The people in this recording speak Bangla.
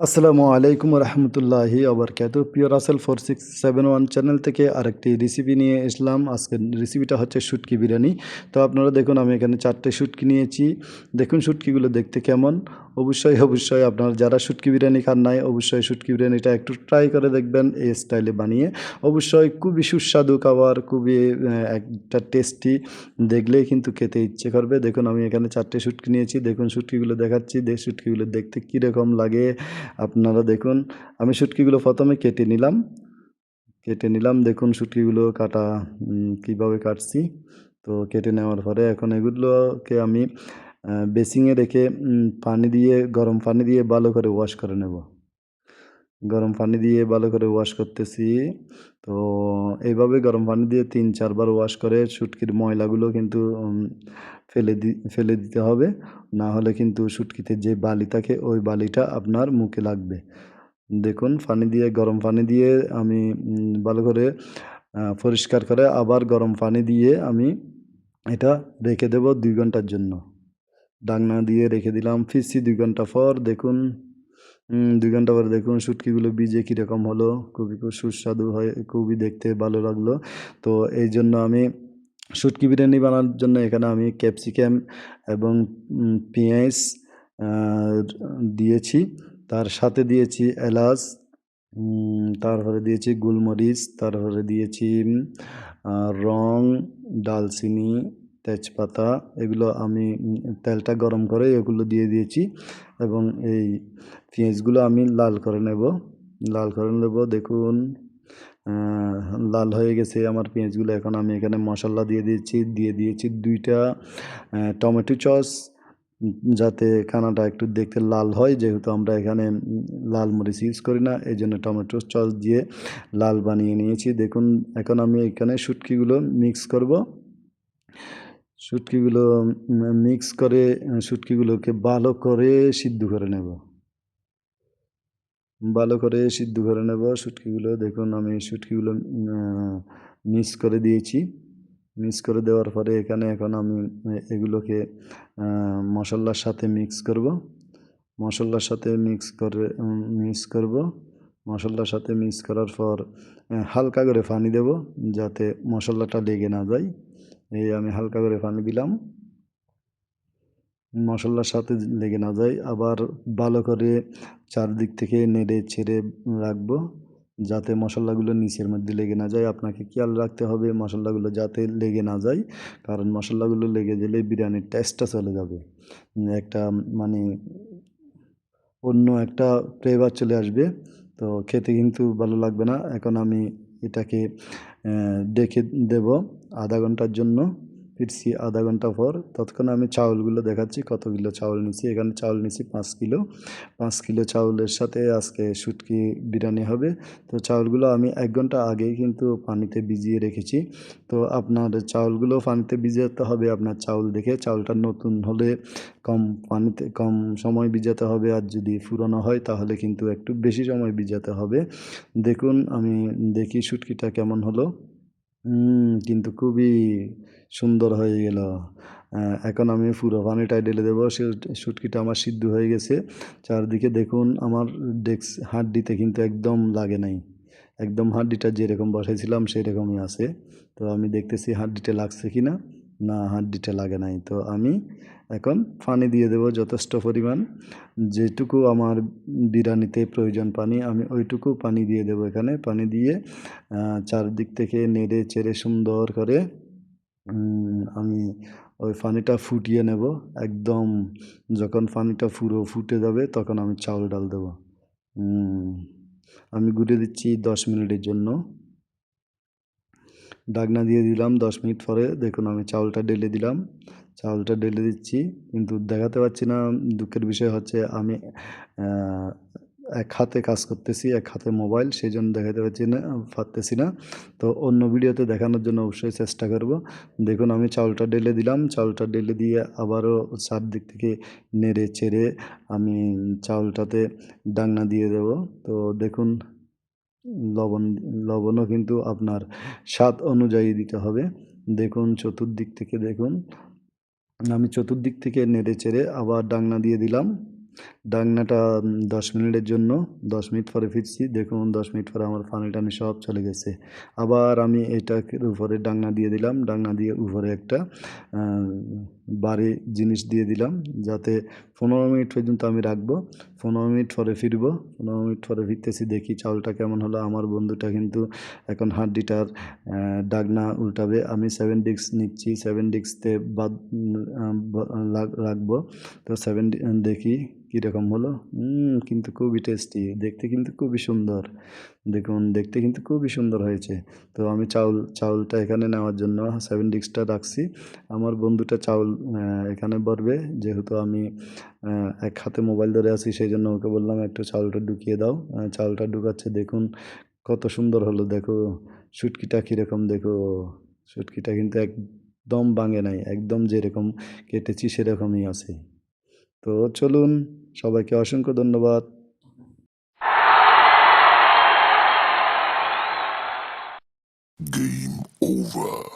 আসসালামু আলাইকুম রহমতুল্লাহি আবরকাত। Pure আসেল four six seven one channel থেকে আরেকটি রেসিপি নিয়ে এসলাম। আজকের রেসিপিটা হচ্ছে শুটকি বিরিয়ানি। তো আপনারা দেখুন, আমি এখানে চারটে শুটকি নিয়েছি। দেখুন শুটকিগুলো দেখতে কেমন। অবশ্যই অবশ্যই আপনারা যারা শুটকি বিরিয়ানি খান নাই, অবশ্যই শুটকি বিরিয়ানিটা একটু ট্রাই করে দেখবেন এই স্টাইলে বানিয়ে। অবশ্যই খুবই সুস্বাদু খাবার, খুবই একটা টেস্টি দেখলেই কিন্তু খেতে ইচ্ছে করবে। দেখুন, আমি এখানে চারটে শুটকি নিয়েছি। দেখুন, শুটকিগুলো দেখাচ্ছি। দেখ, শুটকিগুলো দেখতে কীরকম লাগে আপনারা দেখুন। আমি শুটকিগুলো প্রথমে কেটে নিলাম। কেটে নিলাম। দেখুন, শুটকিগুলো কাটা কীভাবে কাটছি। তো কেটে নেওয়ার পরে এখন এগুলোকে আমি বেসিংয়ে রেখে পানি দিয়ে, গরম পানি দিয়ে ভালো করে ওয়াশ করে নেব। গরম পানি দিয়ে ভালো করে ওয়াশ করতেছি। তো এইভাবে গরম পানি দিয়ে তিন, চারবার ওয়াশ করে শুটকির ময়লাগুলো কিন্তু ফেলে দি, ফেলে দিতে হবে। না হলে কিন্তু শুটকিতে যে বালি থাকে, ওই বালিটা আপনার মুখে লাগবে। দেখুন, পানি দিয়ে, গরম পানি দিয়ে আমি ভালো করে পরিষ্কার করে আবার গরম পানি দিয়ে আমি এটা রেখে দেব দুই ঘণ্টার জন্য। ডাকনা দিয়ে রেখে দিলাম। ফিরছি দুই ঘণ্টা পর, দেখুন দুই ঘণ্টা পরে দেখুন শুটকিগুলো ভিজে কীরকম হলো। খুবই খুব সুস্বাদু হয়, খুবই দেখতে ভালো লাগল। তো এই জন্য আমি শুটকি বিরিয়ানি বানানোর জন্য এখানে আমি ক্যাপসিকাম এবং পেঁয়াজ দিয়েছি। তার সাথে দিয়েছি এলাচ তারপরে দিয়েছি গোলমরিচ, তারপরে দিয়েছি রং, ডালচিনি তেজপাতা এগুলো আমি তেলটা গরম করে এগুলো দিয়ে দিয়েছি এবং এই পেঁয়াজগুলো আমি লাল করে নেব। লাল করে নেব দেখুন লাল হয়ে গেছে আমার পেঁয়াজগুলো। এখন আমি এখানে মশলা দিয়ে দিয়েছি দিয়ে দিয়েছি দুইটা টমেটো উম, যাতে খানাটা একটু দেখতে লাল হয় যেহেতু আমরা এখানে লাল মরিচ ইউজ করি না এই জন্য টমেটো চস দিয়ে লাল বানিয়ে নিয়েছি। দেখুন এখন আমি এখানে শুটকিগুলো মিক্স করব। শুটকিগুলো মিক্স করে শুটকিগুলোকে ভালো করে সিদ্ধ করে নেব। ভালো করে সিদ্ধ করে নেব। শুটকিগুলো, দেখুন, আমি শুটকিগুলো মিক্স করে দিয়েছি। মিক্স করে দেওয়ার পরে এখানে এখন আমি এগুলোকে মশলার সাথে মিক্স করব। মশলার সাথে মিক্স করে মিক্স করব। মশলার সাথে মিক্স করার পর হালকা করে পানি দেব যাতে মশলাটা লেগে না যায়। এই আমি হালকা করে পানি দিলাম। মশলার সাথে লেগে না যায়, আবার ভালো করে চারদিক থেকে নেড়ে ছেড়ে রাখব যাতে মশলাগুলো নিচের মধ্যে লেগে না যায়। আপনাকে খেয়াল রাখতে হবে মশলাগুলো যাতে লেগে না যায়, কারণ মশলাগুলো লেগে গেলে বিরিয়ানির টেস্টটা চলে যাবে। একটা মানে অন্য একটা ফ্লেভার চলে আসবে। তো খেতে কিন্তু ভালো লাগবে না। এখন আমি এটাকে ডেকে দেব আধা ঘণ্টার জন্য। ফিরছি আধা ঘণ্টা পর। ততক্ষণ আমি চাউলগুলো দেখাচ্ছি, কতগুলো চাউল নিছি এখানে চাউল নিছি পাঁচ কিলো। পাঁচ কিলো চাউলের সাথে আজকে শুটকি বিরিয়ানি হবে। তো চাউলগুলো আমি এক ঘণ্টা আগেই কিন্তু পানিতে ভিজিয়ে রেখেছি। তো আপনার চাউলগুলো পানিতে ভিজাতে হবে, আপনার চাউল দেখে। চাউলটা নতুন হলে কম পানিতে, কম সময় ভিজাতে হবে। আর যদি পুরনো হয়, তাহলে কিন্তু একটু বেশি সময় ভিজাতে হবে। দেখুন, আমি দেখি শুটকিটা কেমন হলো। কিন্তু খুবই সুন্দর হয়ে গেল। এখন আমি পুরো পানিটাই ঢেলে দেবো। সে শুটকিটা আমার সিদ্ধ হয়ে গেছে। চারদিকে দেখুন, আমার ডেক্স হাড্ডিতে কিন্তু একদম লাগে নাই। একদম হাড্ডিটা যেরকম বসাইছিলাম সেই রকমই আছে। তো আমি দেখতেছি হাড্ডিটা লাগছে কি না না হাড্ডিটা লাগে নাই। তো আমি এখন পানি দিয়ে দেবো যথেষ্ট পরিমাণ। যেটুকু আমার বিরিয়ানিতে প্রয়োজন পানি, আমি ওইটুকু পানি দিয়ে দেবো এখানে। পানি দিয়ে চারদিক থেকে নেড়ে চেড়ে সুন্দর করে আমি ওই পানিটা ফুটিয়ে নেব। একদম যখন পানিটা পুরো ফুটে যাবে তখন আমি চাউল ডাল দেবো। আমি গুটে দিচ্ছি দশ মিনিটের জন্য। ডাকনা দিয়ে দিলাম দশ মিনিট পরে। দেখুন, আমি চাউলটা ঢেলে দিলাম। চাউলটা ঢেলে দিচ্ছি, কিন্তু দেখাতে পারছি না। দুঃখের বিষয় হচ্ছে, আমি এক হাতে কাজ করতেছি, এক হাতে মোবাইল সেই জন্য দেখাতে পারছি না, পারতেছি না। তো অন্য ভিডিওতে দেখানোর জন্য অবশ্যই চেষ্টা করব। দেখুন, আমি চাউলটা ঢেলে দিলাম। চাউলটা ঢেলে দিয়ে আবারও চারদিক থেকে নেড়ে চেড়ে আমি চাউলটাতে ডাংনা দিয়ে দেব। তো দেখুন লবণ, লবণও কিন্তু আপনার স্বাদ অনুযায়ী দিতে হবে। দেখুন চতুর্দিক থেকে দেখুন। আমি চতুর্দিক থেকে নেড়ে চেড়ে আবার ডাংনা দিয়ে দিলাম। ডাংনাটা দশ মিনিটের জন্য, দশ মিনিট পরে ফিরছি। দেখুন, দশ মিনিট পরে আমার পানি টানি সব চলে গেছে। আবার আমি এটাকে উপরে ডাংনা দিয়ে দিলাম ডাংনা দিয়ে উপরে একটা বাড়ি জিনিস দিয়ে দিলাম, যাতে পনেরো মিনিট পর্যন্ত আমি রাখব। পনেরো মিনিট পরে ফিরবো, পনেরো মিনিট পরে ফিরতেছি, দেখি চাউলটা কেমন হলো। আমার বন্ধুটা কিন্তু এখন হাড্ডিটার ডাগনা উল্টাবে। আমি সেভেন ডিক্স নিচ্ছি সেভেন ডিক্সতে বাদ রাখব। তো সেভেন দেখি কীরকম হলো? কিন্তু খুবই টেস্টি দেখতে কিন্তু খুবই সুন্দর। দেখুন, দেখতে কিন্তু খুবই সুন্দর হয়েছে। তো আমি চাউল, চাউলটা এখানে নেওয়ার জন্য সেভেন ডিক্সটা রাখছি। আমার বন্ধুটা চাউল এখানে ভরবে। যেহেতু আমি এক হাতে মোবাইল ধরে আছি, সেই জন্য ওকে বললাম, একটু চাউলটা ঢুকিয়ে দাও। চাউলটা ঢুকাচ্ছে, দেখুন, কত সুন্দর হলো। দেখো শুটকিটা কীরকম, দেখো শুটকিটা কিন্তু একদম বাঙে নাই, একদম যেরকম কেটেছি, সেরকমই আছে। তো চলুন সবাইকে অসংখ্য ধন্যবাদ Game over.